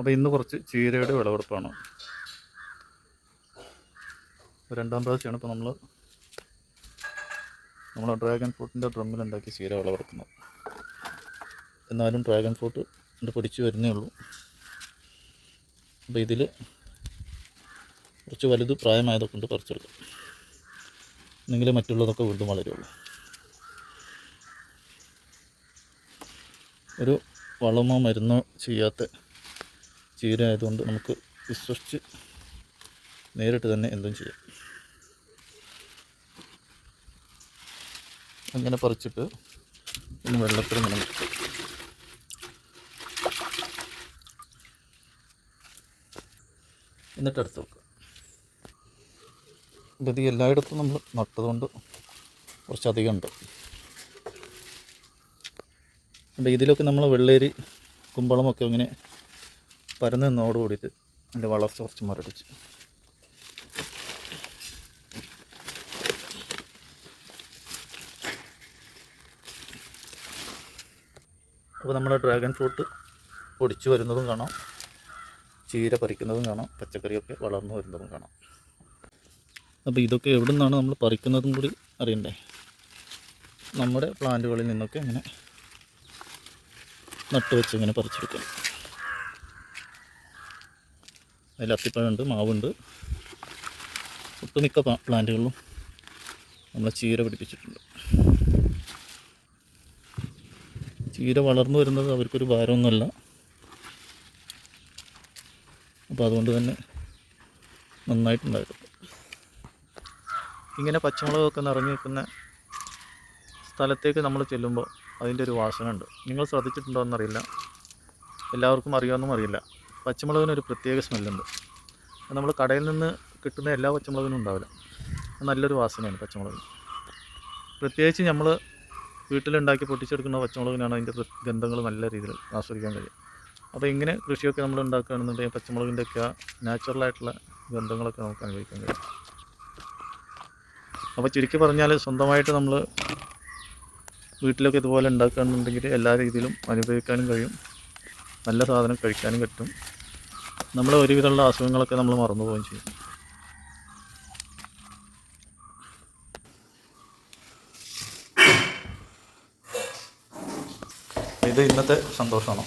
അപ്പോൾ ഇന്ന് കുറച്ച് ചീരയുടെ വിളവെടുപ്പാണ്. രണ്ടാം പ്രാവശ്യമാണ് ഇപ്പോൾ നമ്മൾ നമ്മൾ ഡ്രാഗൺ ഫ്രൂട്ടിന്റെ ഡ്രമ്മിൽ ഉണ്ടാക്കി ചീര വിളവെടുക്കുന്നത്. എന്നാലും ഡ്രാഗൺ ഫ്രൂട്ട് ഇത് പൊടിച്ച് വരുന്നേ ഉള്ളൂ. അപ്പോൾ ഇതിൽ കുറച്ച് വലുത് പ്രായമായതൊക്കെ ഉണ്ട് പറിച്ചെടുക്കും. എന്നെങ്കിലും മറ്റുള്ളതൊക്കെ വീണ്ടും വളരുള്ളൂ. ഒരു വളമോ മരുന്നോ ചെയ്യാത്ത ചീര ആയതുകൊണ്ട് നമുക്ക് വിശ്വസിച്ച് നേരിട്ട് തന്നെ എന്തും ചെയ്യാം. അങ്ങനെ പറിച്ചിട്ട് ഒന്ന് വെള്ളത്തിൽ നമ്മൾ എന്നിട്ട് അടുത്ത് വെക്കുക. അപ്പോൾ ഇത് എല്ലായിടത്തും നമ്മൾ നട്ടതുകൊണ്ട് കുറച്ചധികം ഉണ്ട്. അപ്പോൾ ഇതിലൊക്കെ നമ്മൾ വെള്ളേരി കുമ്പളമൊക്കെ ഇങ്ങനെ പരന്ന് നിന്നോട് കൂടിയിട്ട് അതിന്റെ വളർച്ച കുറച്ച് മുരടിച്ച്. അപ്പോൾ നമ്മുടെ ഡ്രാഗൺ ഫ്രൂട്ട് പൊടിച്ചു വരുന്നതും കാണാം. ചീര പറിക്കുന്നതും കാണാം. പച്ചക്കറിയൊക്കെ വളർന്നു വരുന്നതും കാണാം. അപ്പോൾ ഇതൊക്കെ എവിടെ നിന്നാണ് നമ്മൾ പറിക്കുന്നതും കൂടി അറിയണ്ടേ? നമ്മുടെ പ്ലാന്റുകളിൽ നിന്നൊക്കെ ഇങ്ങനെ നട്ടുവെച്ച് ഇങ്ങനെ പറിച്ചെടുക്കാം. അതിൽ അത്തിപ്പഴമുണ്ട് മാവുണ്ട്. ഒട്ടുമിക്ക പ്ലാന്റുകളും പ്ലാന്റുകളിലും നമ്മൾ ചീര പിടിപ്പിച്ചിട്ടുണ്ട്. ചീര വളർന്നു വരുന്നത് അവർക്കൊരു ഭാരമൊന്നുമല്ല. അപ്പോൾ അതുകൊണ്ട് തന്നെ നന്നായിട്ടുണ്ടായിരുന്നു. ഇങ്ങനെ പച്ചമുളകൊക്കെ നിറഞ്ഞു നിൽക്കുന്ന സ്ഥലത്തേക്ക് നമ്മൾ ചെല്ലുമ്പോൾ അതിന്റെ ഒരു വാസന ഉണ്ട് നിങ്ങൾ ശ്രദ്ധിച്ചിട്ടുണ്ടോ എന്നറിയില്ല. എല്ലാവർക്കും അറിയാമെന്നും അറിയില്ല. പച്ചമുളകിനൊരു പ്രത്യേക സ്മെല്ലുണ്ട്. നമ്മൾ കടയിൽ നിന്ന് കിട്ടുന്ന എല്ലാ പച്ചമുളകിനും ഉണ്ടാവില്ല. നല്ലൊരു വാസനയാണ് പച്ചമുളക്. പ്രത്യേകിച്ച് നമ്മൾ വീട്ടിലുണ്ടാക്കി പൊട്ടിച്ചെടുക്കുന്ന പച്ചമുളകിനാണ് അതിന്റെ ഗന്ധങ്ങൾ നല്ല രീതിയിൽ ആസ്വദിക്കാൻ കഴിയും അപ്പോൾ ഇങ്ങനെ കൃഷിയൊക്കെ നമ്മൾ ഉണ്ടാക്കുകയാണെന്നുണ്ടെങ്കിൽ പച്ചമുളകിന്റെ ഒക്കെ നാച്ചുറലായിട്ടുള്ള ഗന്ധങ്ങളൊക്കെ നമുക്ക് അനുഭവിക്കാൻ കഴിയും. അപ്പോൾ ചുരുക്കി പറഞ്ഞാൽ സ്വന്തമായിട്ട് നമ്മൾ വീട്ടിലൊക്കെ ഇതുപോലെ ഉണ്ടാക്കുകയാണെന്നുണ്ടെങ്കിൽ എല്ലാ രീതിയിലും അനുഭവിക്കാനും കഴിയും. നല്ല സാധനം കഴിക്കാനും പറ്റും. നമ്മൾ ഒരുവിധമുള്ള അസുഖങ്ങളൊക്കെ നമ്മൾ മറന്നു പോവുകയും ചെയ്യും. ഇത് ഇന്നത്തെ സന്തോഷമാണ്?